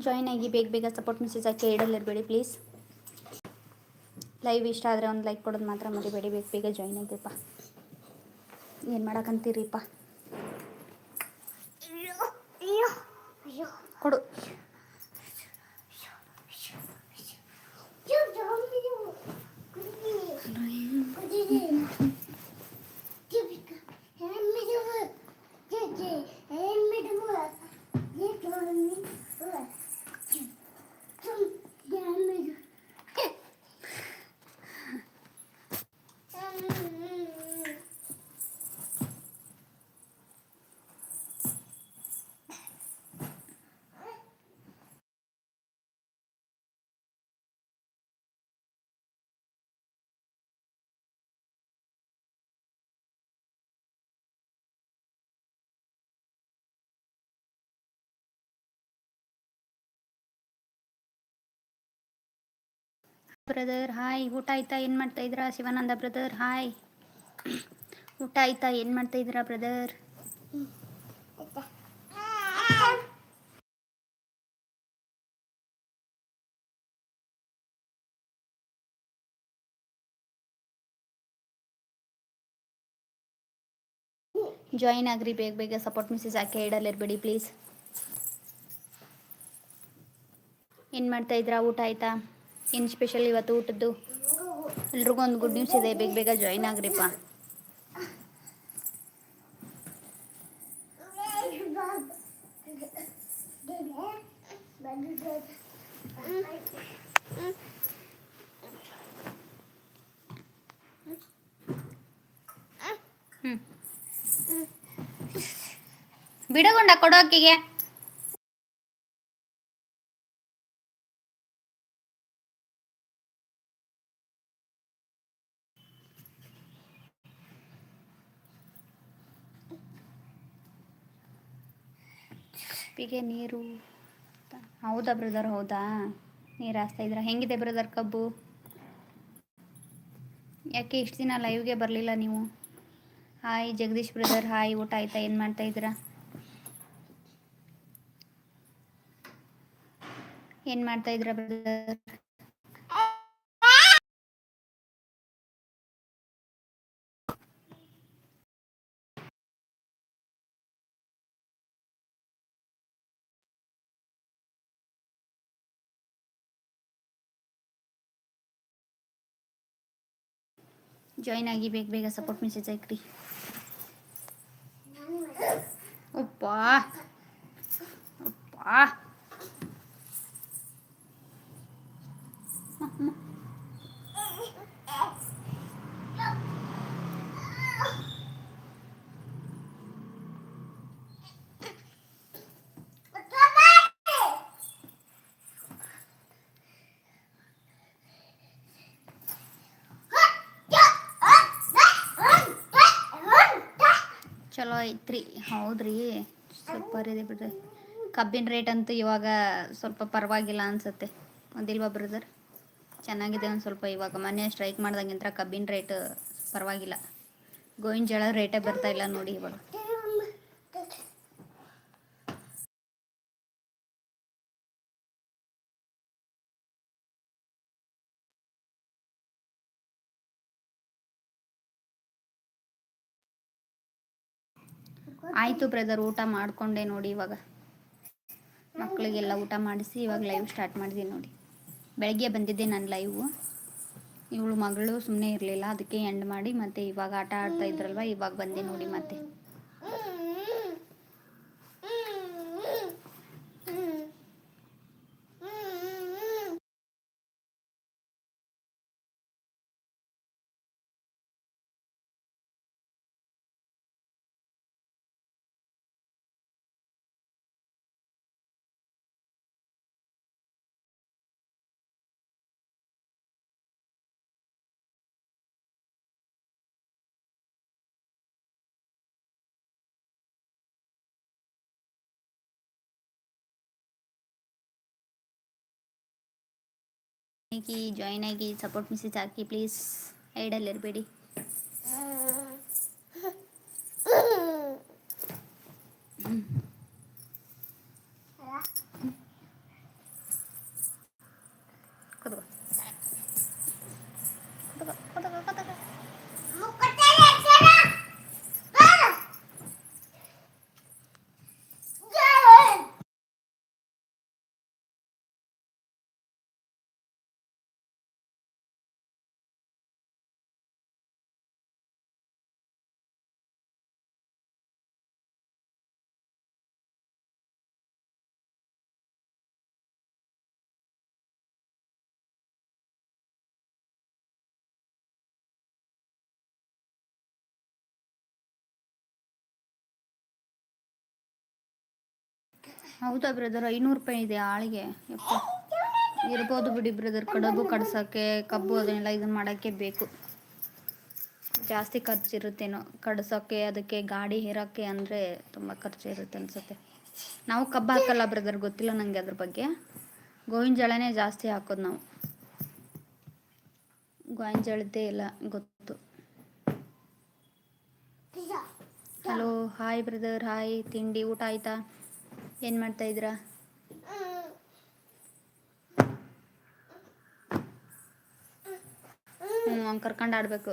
Join ಆಗಿ ಬೇಗ ಬೇಗ ಸಪೋರ್ಟ್ ಮೆಸೇಜ್ ಹಾಕಿ ಇಡಲಿರಬೇಡಿ ಪ್ಲೀಸ್ ಲೈವ್ ಇಷ್ಟ ಆದರೆ ಒಂದು ಲೈಕ್ ಕೊಡೋದು ಮಾತ್ರ ಮರಿಬೇಡಿ ಬೇಗ ಬೇಗ ಜಾಯ್ನ್ ಆಗಿಪ್ಪ ಏನು ಮಾಡಕ್ಕಂತೀರಿಪ್ಪ ಕೊಡು ಬ್ರದರ್, ಹಾಯ್. ಊಟ ಆಯ್ತಾ? ಏನು ಮಾಡ್ತಾ ಇದ್ದೀರಾ? Shivananda brother, hi. ಊಟ ಆಯ್ತಾ? ಏನು ಮಾಡ್ತಾ ಇದ್ದೀರಾ ಬ್ರದರ್? ಜಾಯಿನ್ ಆಗ್ರಿ. ಬೇಗ ಬೇಗ ಸಪೋರ್ಟ್ ಮೆಸೇಜ್ ಹಾಕಿ ಇಡಲಿರ್ಬೇಡಿ ಪ್ಲೀಸ್ ಏನು ಮಾಡ್ತಾ ಇದ್ದೀರಾ? ಊಟ ಆಯ್ತಾ? ಏನು ಸ್ಪೆಷಲ್ ಇವತ್ತು ಊಟದ್ದು? ಎಲ್ರಿಗೂ ಒಂದು ಗುಡ್ ನ್ಯೂಸ್ ಇದೆ. ಬೇಗ ಬೇಗ ಜಾಯಿನ್ ಆಗ್ರಿಪ್ಪ. ಬಿಡಗೊಂಡ ಕೊಡೋಕಿಗೆ ಕಬ್ಬಿಗೆ ನೀರು. ಹೌದಾ ಬ್ರದರ್ ಹೌದಾ? ನೀರು ಹಾಸ್ತಾ ಇದ್ದೀರಾ? ಹೆಂಗಿದೆ ಬ್ರದರ್ ಕಬ್ಬು? ಯಾಕೆ ಇಷ್ಟು ದಿನ ಲೈವ್ಗೆ ಬರಲಿಲ್ಲ ನೀವು? ಹಾಯ್ ಜಗದೀಶ್ ಬ್ರದರ್ ಹಾಯ್ ಊಟ ಆಯ್ತಾ? ಏನು ಮಾಡ್ತಾ ಇದ್ದೀರಾ? ಏನು ಮಾಡ್ತಾ ಇದ್ದೀರಾ ಬ್ರದರ್ ಜಾಯ್ನ್ ಆಗಿ ಬೇಗ ಬೇಗ ಸಪೋರ್ಟ್ ಮೆಸೇಜ್ ಹಾಕ್ರಿ ಅಪ್ಪ ಅಪ್ಪ ಚಲೋ ಐತ್ರಿ. ಹೌದ್ರಿ. ಸೂಪರ್ ಇದೆ ಬಿಡ್ರಿ. ಕಬ್ಬಿನ ರೇಟ್ ಅಂತೂ ಇವಾಗ ಸ್ವಲ್ಪ ಪರವಾಗಿಲ್ಲ ಅನ್ಸುತ್ತೆ. ಒಂದಿಲ್ವಾ ಬ್ರದರ್ ಚೆನ್ನಾಗಿದೆ ಒಂದು ಸ್ವಲ್ಪ ಇವಾಗ. ಮೊನ್ನೆ ಸ್ಟ್ರೈಕ್ ಮಾಡ್ದಂಗಿಂತ ಕಬ್ಬಿನ ರೇಟ್ ಪರವಾಗಿಲ್ಲ. ಗೋವಿನ ಜೋಳ ರೇಟೇ ಬರ್ತಾ ಇಲ್ಲ ನೋಡಿ ಇವಾಗ. ಆಯಿತು ಬ್ರದರ್ ಊಟ ಮಾಡಿಕೊಂಡೆ ನೋಡಿ ಇವಾಗ. ಮಕ್ಕಳಿಗೆಲ್ಲ ಊಟ ಮಾಡಿಸಿ ಇವಾಗ ಲೈವ್ ಸ್ಟಾರ್ಟ್ ಮಾಡಿದೆ ನೋಡಿ. ಬೆಳಗ್ಗೆ ಬಂದಿದ್ದೆ ನನ್ನ ಲೈವು ಇವಳು ಮಗಳು ಸುಮ್ಮನೆ ಇರಲಿಲ್ಲ, ಅದಕ್ಕೆ ಎಂಡ್ ಮಾಡಿ ಮತ್ತೆ ಇವಾಗ ಆಟ ಆಡ್ತಾ ಇದ್ರಲ್ವ, ಇವಾಗ ಬಂದೆ ನೋಡಿ ಮತ್ತೆ. ಜಾಯ್ನ್ ಆಗಿ ಸಪೋರ್ಟ್ ಮೆಸೇಜ್ ಹಾಕಿ ಪ್ಲೀಸ್ ಐಡಲ್ಲಿರಬೇಡಿ ಹೌದಾ ಬ್ರದರ್ ಐನೂರು ರೂಪಾಯಿ ಇದೆ ಆಳಿಗೆ. ಇರ್ಬೋದು ಬಿಡಿ ಬ್ರದರ್ ಕಡಬು ಕಡ್ಸೋಕ್ಕೆ, ಕಬ್ಬು ಅದನ್ನೆಲ್ಲ ಇದನ್ನ ಮಾಡೋಕ್ಕೆ ಬೇಕು. ಜಾಸ್ತಿ ಖರ್ಚಿರುತ್ತೇನೋ ಕಡ್ಸೋಕ್ಕೆ, ಅದಕ್ಕೆ ಗಾಡಿ ಹೇರೋಕ್ಕೆ ಅಂದರೆ ತುಂಬ ಖರ್ಚು ಇರುತ್ತೆ ಅನಿಸುತ್ತೆ. ನಾವು ಕಬ್ಬು ಹಾಕಲ್ಲ ಬ್ರದರ್ ಗೊತ್ತಿಲ್ಲ ನನಗೆ ಅದ್ರ ಬಗ್ಗೆ. ಗೋವಿನ ಜಳನೇ ಜಾಸ್ತಿ ಹಾಕೋದು ನಾವು. ಗೋವಿನ ಜಳದ್ದೇ ಇಲ್ಲ, ಗೊತ್ತು. ಹಲೋ ಹಾಯ್ ಬ್ರದರ್ ಹಾಯ್ ತಿಂಡಿ, ಊಟ ಆಯ್ತಾ? ಏನು ಮಾಡ್ತಾ ಇದ್ದೀರಾ? ಹ್ಞೂ ಹಂಗೆ ಕರ್ಕೊಂಡು ಆಡಬೇಕು.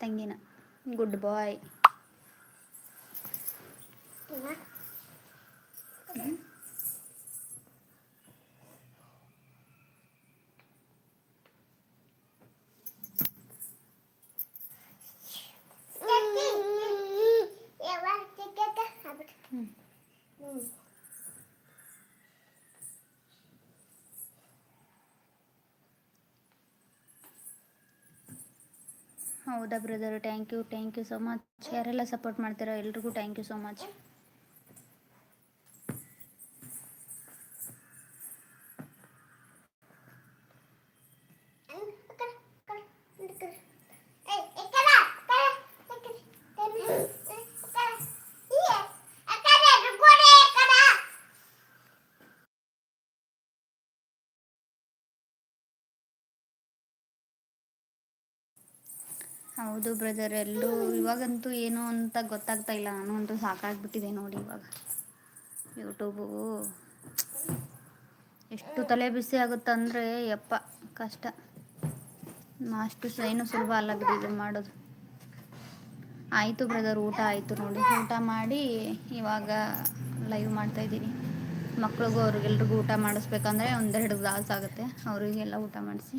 ತಂಗಿನ. ಗುಡ್ ಬಾಯ್ ಹೌದಾ brother thank you thank you so much ಯಾರೆಲ್ಲ ಸಪೋರ್ಟ್ ಮಾಡ್ತೀರಾ ಎಲ್ರಿಗೂ ಥ್ಯಾಂಕ್ ಯು ಸೊ ಮಚ್ ಹೌದು ಬ್ರದರ್ ಎಲ್ಲೂ ಇವಾಗಂತೂ ಏನು ಅಂತ ಗೊತ್ತಾಗ್ತಾ ಇಲ್ಲ. ನಾನು ಅಂತೂ ಸಾಕಾಗ್ಬಿಟ್ಟಿದೆ ನೋಡಿ ಇವಾಗ. ಯೂಟ್ಯೂಬು ಎಷ್ಟು ತಲೆ ಬಿಸಿ ಆಗುತ್ತಂದರೆ ಯಪ್ಪ, ಕಷ್ಟ. ಅಷ್ಟು ಏನು ಸುಲಭ ಅಲ್ಲ ಬಿಡಿ ಇದು ಮಾಡೋದು. ಆಯಿತು ಬ್ರದರ್ ಊಟ ಆಯಿತು ನೋಡಿ. ಊಟ ಮಾಡಿ ಇವಾಗ ಲೈವ್ ಮಾಡ್ತಾ ಇದ್ದೀನಿ. ಮಕ್ಳಿಗೂ ಅವ್ರಿಗೆಲ್ರಿಗೂ ಊಟ ಮಾಡಿಸ್ಬೇಕಂದ್ರೆ ಒಂದೆರಡು ಗ್ಲಾಸ್ ಆಗುತ್ತೆ. ಅವರಿಗೆಲ್ಲ ಊಟ ಮಾಡಿಸಿ.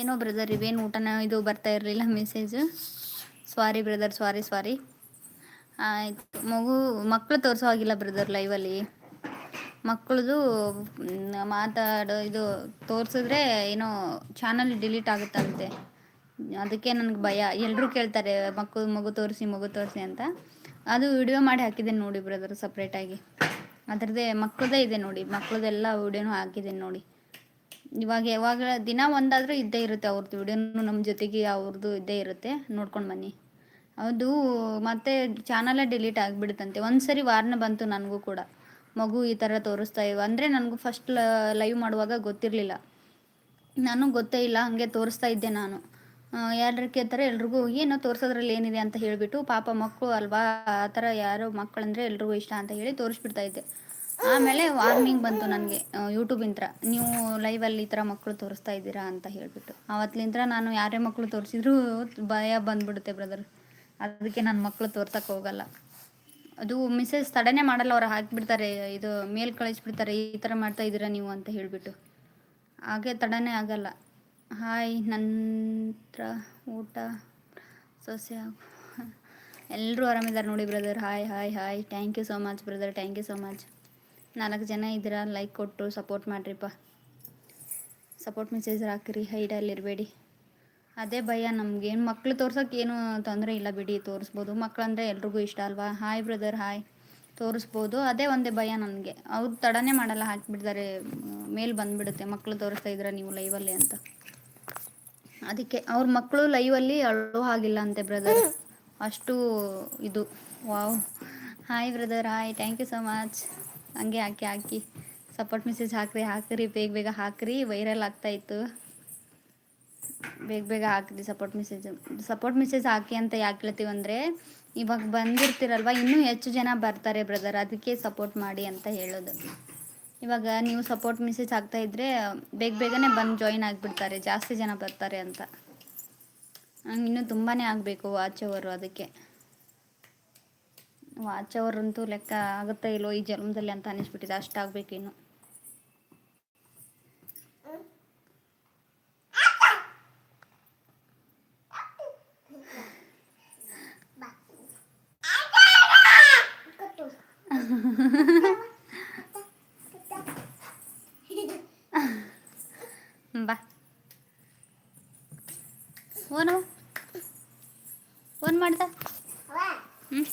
ಏನೋ ಬ್ರದರ್ ಇವೇನು ಊಟನ ಇದು ಬರ್ತಾ ಇರಲಿಲ್ಲ ಮೆಸೇಜ್ ಸಾರಿ ಬ್ರದರ್ ಸಾರಿ ಸಾರಿ ಆಯಿತು. ಮಗು ಮಕ್ಕಳು ತೋರಿಸೋ ಹಾಗಿಲ್ಲ ಬ್ರದರ್ ಲೈವಲ್ಲಿ ಮಕ್ಕಳದು ಮಾತಾಡೋ ಇದು ತೋರಿಸಿದ್ರೆ ಏನೋ ಚಾನಲ್ ಡಿಲೀಟ್ ಆಗುತ್ತಂತೆ. ಅದಕ್ಕೆ ನನಗೆ ಭಯ. ಎಲ್ಲರೂ ಕೇಳ್ತಾರೆ ಮಕ್ಕಳು ಮಗು ತೋರಿಸಿ ಮಗು ತೋರಿಸಿ ಅಂತ. ಅದು ವಿಡಿಯೋ ಮಾಡಿ ಹಾಕಿದ್ದೇನೆ ನೋಡಿ ಬ್ರದರ್ ಸಪ್ರೇಟಾಗಿ ಅದರದ್ದೇ ಮಕ್ಕಳದೇ ಇದೆ ನೋಡಿ. ಮಕ್ಕಳದೆಲ್ಲ ವಿಡಿಯೋನೂ ಹಾಕಿದ್ದೀನಿ ನೋಡಿ. ಇವಾಗ ಯಾವಾಗ ದಿನ ಒಂದಾದರೂ ಇದ್ದೇ ಇರುತ್ತೆ ಅವ್ರದ್ದು ವಿಡಿಯೋನು ನಮ್ಮ ಜೊತೆಗೆ ಅವ್ರದ್ದು ಇದ್ದೇ ಇರುತ್ತೆ. ನೋಡ್ಕೊಂಡು ಬನ್ನಿ. ಅದು ಮತ್ತೆ ಚಾನಲೇ ಡಿಲೀಟ್ ಆಗಿಬಿಡುತ್ತಂತೆ ಒಂದು ಸರಿ ವಾರ್ನ ಬಂತು ನನಗೂ ಕೂಡ. ಮಗು ಈ ಥರ ತೋರಿಸ್ತಾ ಇವ. ಅಂದರೆ ನನಗೂ ಫಸ್ಟ್ ಲೈವ್ ಮಾಡುವಾಗ ಗೊತ್ತಿರಲಿಲ್ಲ. ನಾನು ಗೊತ್ತೇ ಇಲ್ಲ, ಹಾಗೆ ತೋರಿಸ್ತಾ ಇದ್ದೆ ನಾನು. ಯಾರು ಕೇಳ್ತಾರೆ ಎಲ್ರಿಗೂ, ಏನೋ ತೋರಿಸೋದ್ರಲ್ಲಿ ಏನಿದೆ? ಅಂತ ಹೇಳಿಬಿಟ್ಟು ಪಾಪ ಮಕ್ಕಳು ಅಲ್ವಾ? ಆ ಥರ ಯಾರು ಮಕ್ಕಳಂದರೆ ಎಲ್ರಿಗೂ ಇಷ್ಟ ಅಂತ ಹೇಳಿ ತೋರಿಸ್ಬಿಡ್ತಾ ಇದ್ದೆ. ಆಮೇಲೆ ವಾರ್ನಿಂಗ್ ಬಂತು ನನಗೆ ಯೂಟ್ಯೂಬಿಂತ್ರ. ನೀವು ಲೈವಲ್ಲಿ ಈ ಥರ ಮಕ್ಕಳು ತೋರಿಸ್ತಾ ಇದ್ದೀರಾ ಅಂತ ಹೇಳಿಬಿಟ್ಟು. ಆವತ್ತಿಂತ್ರ ನಾನು ಯಾರೇ ಮಕ್ಕಳು ತೋರಿಸಿದ್ರು ಭಯ ಬಂದ್ಬಿಡುತ್ತೆ ಬ್ರದರ್ ಅದಕ್ಕೆ ನನ್ನ ಮಕ್ಕಳು ತೋರ್ಸಕ್ಕೆ ಹೋಗಲ್ಲ. ಅದು ಮಿಸೇಜ್ ತಡನೇ ಮಾಡಲ್ಲ, ಅವ್ರು ಹಾಕಿಬಿಡ್ತಾರೆ, ಇದು ಮೇಲ್ ಕಳಿಸ್ಬಿಡ್ತಾರೆ, ಈ ಥರ ಮಾಡ್ತಾ ಇದ್ದೀರಾ ನೀವು ಅಂತ ಹೇಳಿಬಿಟ್ಟು. ಹಾಗೆ ತಡನೇ ಆಗಲ್ಲ. ಹಾಯ್, ನಂತರ ಊಟ ಸೊಸೆ ಎಲ್ಲರೂ ಆರಾಮಿದ್ದಾರೆ ನೋಡಿ brother hi hi hi. Thank you so much brother thank you so much ನಾಲ್ಕು ಜನ ಇದ್ದೀರಾ? ಲೈಕ್ ಕೊಟ್ಟು ಸಪೋರ್ಟ್ ಮಾಡಿರಿಪ್ಪ. ಸಪೋರ್ಟ್ ಮೆಸೇಜ್ ಹಾಕಿರಿ ಹೈಡಲ್ಲಿರಬೇಡಿ ಅದೇ ಭಯ ನಮಗೇನು ಮಕ್ಳು ತೋರ್ಸೋಕೆ ಏನು ತೊಂದರೆ ಇಲ್ಲ ಬಿಡಿ, ತೋರಿಸ್ಬೋದು. ಮಕ್ಕಳಂದ್ರೆ ಎಲ್ರಿಗೂ ಇಷ್ಟ ಅಲ್ವಾ? ಹಾಯ್ ಬ್ರದರ್ ಹಾಯ್ ತೋರಿಸ್ಬೋದು. ಅದೇ ಒಂದೇ ಭಯ ನನಗೆ ಅವ್ರು ತಡನೇ ಮಾಡಲ್ಲ, ಹಾಕಿಬಿಡ್ತಾರೆ. ಮೇಲೆ ಬಂದುಬಿಡುತ್ತೆ. ಮಕ್ಕಳು ತೋರಿಸ್ತಾ ಇದ್ರೆ ನೀವು ಲೈವಲ್ಲಿ ಅಂತ. ಅದಕ್ಕೆ ಅವ್ರ ಮಕ್ಕಳು ಲೈವಲ್ಲಿ ಅಳೋ ಹಾಗಿಲ್ಲ ಅಂತೆ ಬ್ರದರ್ ಅಷ್ಟು ಇದು. Wow hi brother hi thank you so much ಹಂಗೆ ಹಾಕಿ ಹಾಕಿ. ಸಪೋರ್ಟ್ ಮೆಸೇಜ್ ಹಾಕ್ರಿ ಹಾಕ್ರಿ, ಬೇಗ ಬೇಗ ಹಾಕ್ರಿ. ವೈರಲ್ ಆಗ್ತಾಯಿತ್ತು ಬೇಗ ಬೇಗ ಹಾಕ್ರಿ ಸಪೋರ್ಟ್ ಮೆಸೇಜ್ ಸಪೋರ್ಟ್ ಮೆಸೇಜ್ ಹಾಕಿ ಅಂತ ಯಾಕೆ ಹೇಳ್ತೀವಿ ಅಂದರೆ, ಇವಾಗ ಬಂದಿರ್ತೀರಲ್ವ, ಇನ್ನೂ ಹೆಚ್ಚು ಜನ ಬರ್ತಾರೆ ಬ್ರದರ್ ಅದಕ್ಕೆ ಸಪೋರ್ಟ್ ಮಾಡಿ ಅಂತ ಹೇಳೋದು. ಇವಾಗ ನೀವು ಸಪೋರ್ಟ್ ಮೆಸೇಜ್ ಹಾಕ್ತಾ ಇದ್ದರೆ ಬೇಗ, ಬೇಗನೆ ಬಂದು ಜಾಯಿನ್ ಆಗಿಬಿಡ್ತಾರೆ, ಜಾಸ್ತಿ ಜನ ಬರ್ತಾರೆ ಅಂತ. ಇನ್ನೂ ತುಂಬಾ ಆಗಬೇಕು ವಾಚ್ ಅವರು ಅದಕ್ಕೆ. ವಾಚ್ ಅವರಂತೂ ಲೆಕ್ಕ ಆಗುತ್ತಾ ಇಲ್ಲೋ ಈ ಜನ್ಮದಲ್ಲಿ ಅಂತ ಅನಿಸ್ಬಿಟ್ಟಿದೆ. ಇನ್ನು ಬಾ. ಓನು ಓನ್ ಮಾಡ್ದ ಹ್ಞೂ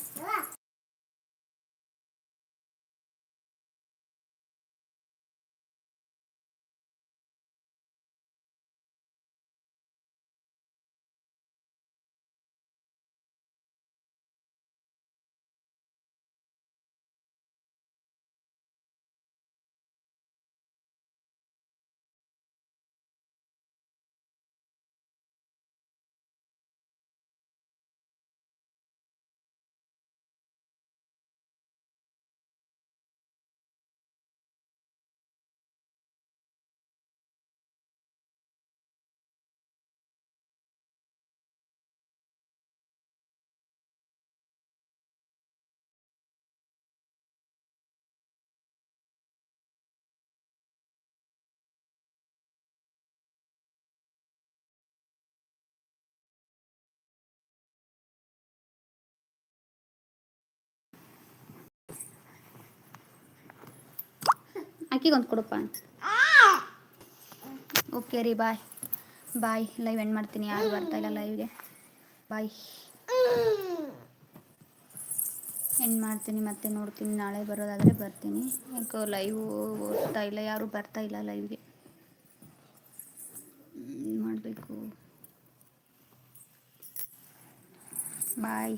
ಅಕ್ಕಿಗೊಂದು ಕೊಡಪ್ಪ. ಓಕೆ ರೀ ಬಾಯ್ ಬಾಯ್ ಲೈವ್ ಎಂಡ್ ಮಾಡ್ತೀನಿ. ಯಾರು ಬರ್ತಾ ಇಲ್ಲ ಲೈವ್ಗೆ ಬಾಯ್ ಎಂಡ್ ಮಾಡ್ತೀನಿ ಮತ್ತೆ ನೋಡ್ತೀನಿ. ನಾಳೆ ಬರೋದಾದರೆ ಬರ್ತೀನಿ. ಯಾಕೋ ಲೈವ್ ಓದ್ತಾ ಇಲ್ಲ. ಯಾರು ಬರ್ತಾ ಇಲ್ಲ ಲೈವ್ಗೆ ಮಾಡಬೇಕು? ಬಾಯ್